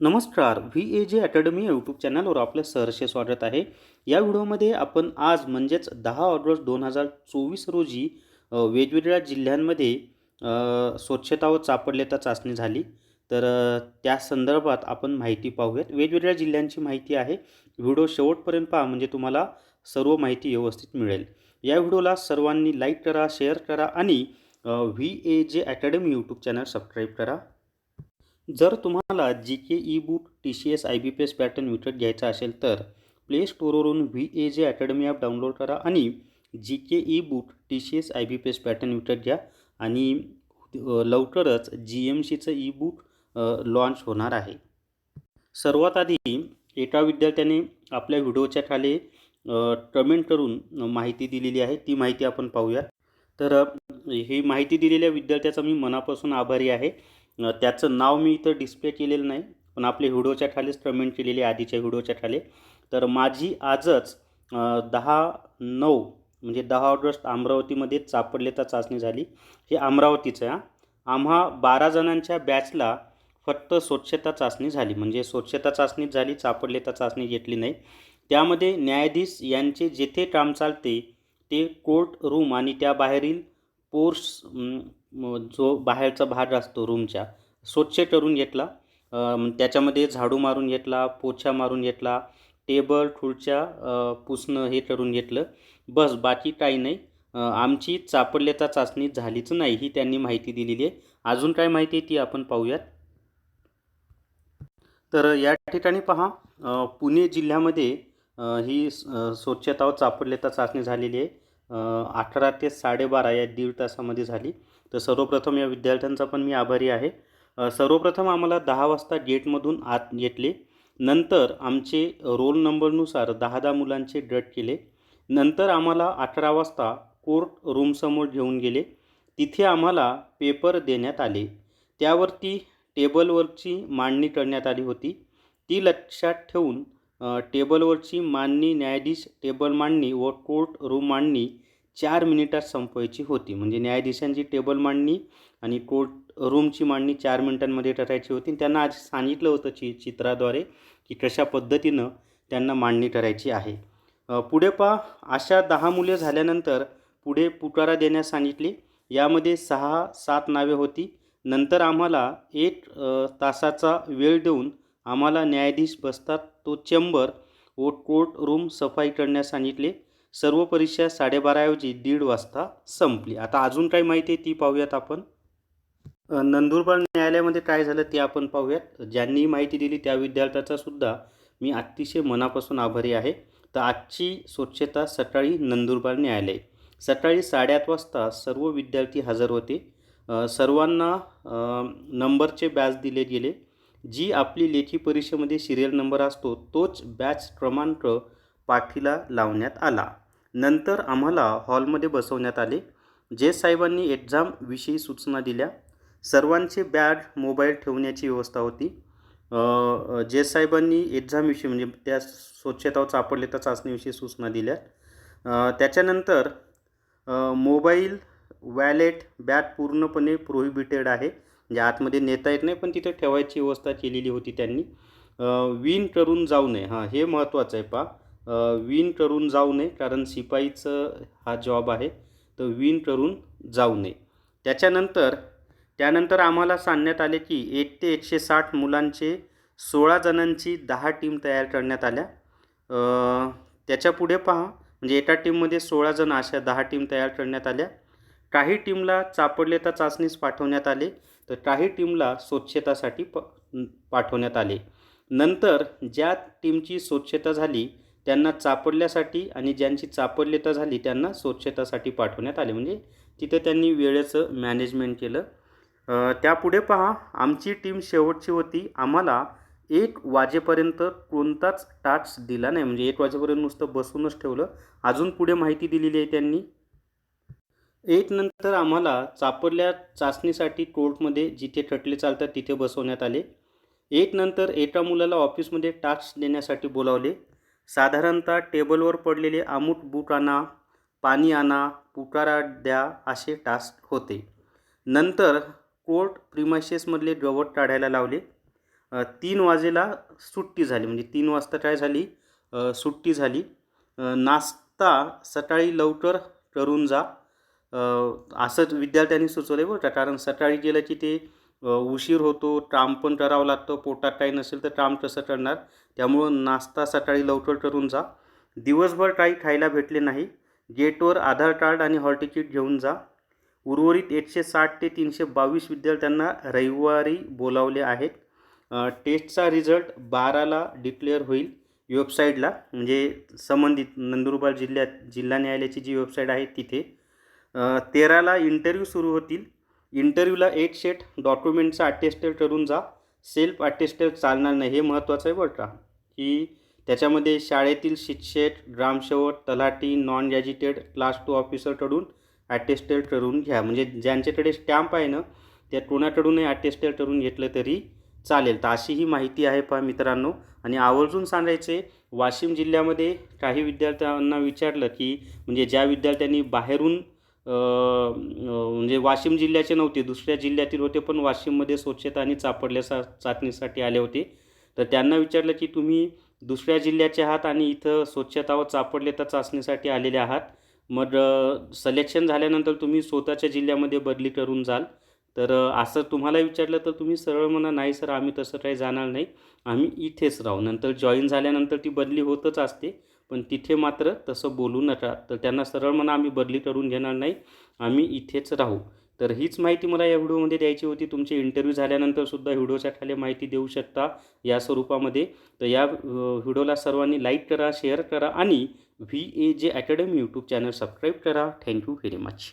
नमस्कार V A J academy YouTube चॅनलवर आपलं सहर्ष स्वागत आहे. या व्हिडिओमध्ये आपण आज म्हणजेच दहा ऑगस्ट दोन हजार चोवीस रोजी वेगवेगळ्या जिल्ह्यांमध्ये स्वच्छता व चापडलेता चाचणी झाली. तर त्या संदर्भात आपण माहिती पाहूयात. वेगवेगळ्या जिल्ह्यांची माहिती आहे. व्हिडिओ शेवटपर्यंत पहा म्हणजे तुम्हाला सर्व माहिती व्यवस्थित मिळेल. या व्हिडिओला सर्वांनी लाईक करा शेअर करा आणि V A J academy YouTube channel subscribe करा. जर तुम्हाला G K E book T C S I B P S pattern विकत घ्यायचा असेल तर play स्टोरवरून V A J academy app download करा आणि G K E book T C S I B P S pattern विकत घ्या आणि लवकरच जी एम सीचं ई बुक लॉन्च होणार आहे. सर्वात आधी एका विद्यार्थ्याने आपल्या व्हिडिओच्या खाली कमेंट करून माहिती दिलेली आहे. ती माहिती आपण पाहूया तर ही माहिती दिलेल्या विद्यार्थ्याचा मी मनापासून आभारी आहे. त्याचं नाव मी इथं डिस्प्ले केलेलं नाही पण आपल्या व्हिडिओच्या खालीच कमेंट केलेली आहे आधीच्या व्हिडिओच्या खाली. तर माझी आजच दहा नऊ म्हणजे दहा ऑगस्ट अमरावतीमध्ये चापडलेता चाचणी झाली. हे अमरावतीचं आहे आम्हा बारा जणांच्या बॅचला फक्त स्वच्छता चाचणी झाली. म्हणजे स्वच्छता चाचणीच झाली चापडलेता चाचणी घेतली नाही. त्यामध्ये न्यायाधीश यांचे जेथे काम चालते ते कोर्ट रूम आणि त्या बाहेरील पोर्स जो बाहेरचा भाग असतो रूमच्या स्वच्छ करून घेतला. त्याच्यामध्ये झाडू मारून घेतला पोछा मारून घेतला टेबल खुर्च्या पुसणं हे करून घेतलं. बस बाकी काही नाही. आमची चापडल्याचा चाचणी झालीच नाही ही त्यांनी माहिती दिलेली आहे. अजून काय माहिती आहे ती आपण पाहूयात. तर या ठिकाणी पहा पुणे जिल्ह्यामध्ये ही स्वच्छता व चापडलेता चाचणी झालेली आहे. अठरा ते साडेबारा या दीड तासामध्ये झाली. तर सर्वप्रथम या विद्यार्थ्यांचा पण मी आभारी आहे. सर्वप्रथम आम्हाला दहा वाजता गेटमधून आत घेतले. नंतर आमचे रोल नंबरनुसार दहा दहा मुलांचे डट केले. नंतर आम्हाला अठरा वाजता कोर्ट रूमसमोर घेऊन गेले. तिथे आम्हाला पेपर देण्यात आले. त्यावरती टेबलवरची मांडणी करण्यात आली होती. ती लक्षात ठेवून टेबलवरची मांडणी न्यायाधीश टेबल मांडणी व कोर्ट रूम मांडणी चार मिनिटात संपवायची होती. म्हणजे न्यायाधीशांची टेबल मांडणी आणि कोर्ट रूमची मांडणी चार मिनिटांमध्ये करायची होती. त्यांना आज सांगितलं होतं चि चित्राद्वारे की कशा पद्धतीनं त्यांना मांडणी करायची आहे. पुढे पहा. अशा दहा मुले झाल्यानंतर पुढे पुकारा देण्यास सांगितले. यामध्ये सहा सात नावे होती. नंतर आम्हाला एक तासाचा वेळ देऊन आम्हाला न्यायाधीश बसतात. तो चेंबर व कोर्ट रूम सफाई करण्यास सांगितले. सर्व परीक्षा साडेबाराऐवजी दीड वाजता संपली. आता अजून काही माहिती आहे ती पाहूयात आपण. नंदुरबार न्यायालयामध्ये काय झालं ते आपण पाहूयात. ज्यांनी माहिती दिली त्या विद्यार्थ्याचा सुद्धा मी अतिशय मनापासून आभारी आहे. तर आजची स्वच्छता सकाळी नंदुरबार न्यायालय. सकाळी साडेआठ वाजता सर्व विद्यार्थी हजर होते. सर्वांना नंबरचे बॅच दिले गेले. जी आपली लेखी परीक्षेमध्ये सिरियल नंबर असतो तोच बॅच क्रमांक पाठीला लावण्यात आला. नंतर आम्हाला हॉलमध्ये बसवण्यात आले. जे साहेबांनी एक्झामविषयी सूचना दिल्या. सर्वांचे बॅग मोबाईल ठेवण्याची व्यवस्था होती. जे साहेबांनी एक्झामविषयी म्हणजे त्या स्वच्छता सापडले तर चाचणीविषयी सूचना दिल्या. त्याच्यानंतर मोबाईल वॅलेट बॅग पूर्णपणे प्रोहिबिटेड आहे. म्हणजे आतमध्ये नेता येत नाही पण तिथे ठेवायची व्यवस्था केलेली होती त्यांनी. विन करून जाऊ नये. हां हे महत्त्वाचं आहे पा विन करून जाऊ नये कारण शिपाईचं हा जॉब आहे तर विन करून जाऊ नये. त्याच्यानंतर त्यानंतर आम्हाला सांगण्यात आले की एक ते एकशे साठ मुलांचे सोळा जणांची दहा टीम तयार करण्यात आल्या. त्याच्यापुढे पहा म्हणजे एका टीममध्ये सोळा जण अशा दहा टीम तयार करण्यात आल्या. काही टीमला चापडलेता चाचणीस पाठवण्यात आले तर काही टीमला स्वच्छतासाठी प पाठवण्यात आले. नंतर ज्या टीमची स्वच्छता झाली त्यांना चापडल्यासाठी आणि ज्यांची चापडलेता झाली त्यांना स्वच्छतासाठी पाठवण्यात आले. म्हणजे तिथे त्यांनी वेळेचं मॅनेजमेंट केलं. त्यापुढे पहा आमची टीम शेवटची होती. आम्हाला एक वाजेपर्यंत कोणताच टाच दिला नाही. म्हणजे एक वाजेपर्यंत नुसतं बसूनच ठेवलं. अजून पुढे माहिती दिलेली आहे त्यांनी. एक नंतर आम्हाला चापडल्या चाचणीसाठी कोर्टमध्ये जिथे खटले चालतात तिथे बसवण्यात आले. एक नंतर एका मुलाला ऑफिसमध्ये टास्क देण्यासाठी बोलावले. साधारणतः टेबलवर पडलेले आमूट बूट आणा पाणी आणा पुकारा द्या असे टास्क होते. नंतर कोर्ट प्रिमायसेसमधले गवत काढायला लावले. तीन वाजेला सुट्टी झाली म्हणजे तीन वाजता काय झाली? सुट्टी झाली. नाश्ता सकाळी लवकर करून जा. असंच विद्यार्थ्यांनी सुचवलं बरं का कारण सकाळी गेलं की ते उशीर होतो काम पण करावं लागतं पोटात काही नसेल तर काम कसं करणार त्यामुळं नाश्ता सकाळी लवकर करून जा. दिवसभर काही खायला भेटले नाही. गेटवर आधार कार्ड आणि हॉल तिकीट घेऊन जा. उर्वरित एकशे साठ ते तीनशे बावीस विद्यार्थ्यांना रविवारी बोलावले आहेत. टेस्टचा रिझल्ट बाराला डिक्लेअर होईल वेबसाईटला म्हणजे संबंधित नंदुरबार जिल्ह्यात जिल्हा न्यायालयाची जी वेबसाईट आहे तिथे. तेराला इंटरव्ह्यू सुरू होतील. इंटरव्ह्यूला एक शेट डॉक्युमेंटचा अटेस्टेड करून जा. सेल्फ अटेस्टेड चालणार नाही हे महत्त्वाचं आहे बरं का. की त्याच्यामध्ये शाळेतील शिक्षक ग्रामसेवक तलाठी नॉन गॅजिटेड क्लास टू ऑफिसरकडून अटेस्टेड करून घ्या. म्हणजे ज्यांच्याकडे स्टॅम्प आहे ना त्या कोणाकडूनही अटेस्टेड करून घेतलं तरी चालेल. तर अशी ही माहिती आहे पहा मित्रांनो. आणि आवर्जून सांगायचे वाशिम जिल्ह्यामध्ये काही विद्यार्थ्यांना विचारलं की म्हणजे ज्या विद्यार्थ्यांनी बाहेरून म्हणजे वाशिम जिल्ह्याचे नव्हते दुसऱ्या जिल्ह्यातील होते पण वाशिममध्ये स्वच्छता आणि चापडल्याचा चाचणीसाठी आले होते. तर त्यांना विचारलं की तुम्ही दुसऱ्या जिल्ह्याचे आहात आणि इथं स्वच्छता व चापडले तर चाचणीसाठी आलेले आहात. मग सलेक्शन झाल्यानंतर तुम्ही स्वतःच्या जिल्ह्यामध्ये बदली करून जाल. तर असं तुम्हाला विचारलं तर तुम्ही सरळ म्हणा नाही सर आम्ही तसं काही जाणार नाही. आम्ही इथेच राहू. नंतर जॉईन झाल्यानंतर ती बदली होतच असते. पण तिथे मात्र तसं बोलू नका. तर त्यांना सरळ म्हणा आम्ही बदली करून घेणार नाही आम्ही इथेच राहू. तर हीच माहिती मला या व्हिडिओमध्ये द्यायची होती. तुमचे इंटरव्ह्यू झाल्यानंतर सुद्धा व्हिडिओच्या खाली माहिती देऊ शकता या स्वरूपामध्ये. तर या व्हिडिओला सर्वांनी लाईक करा शेअर करा आणि V A J academy YouTube channel subscribe करा. Thank you very much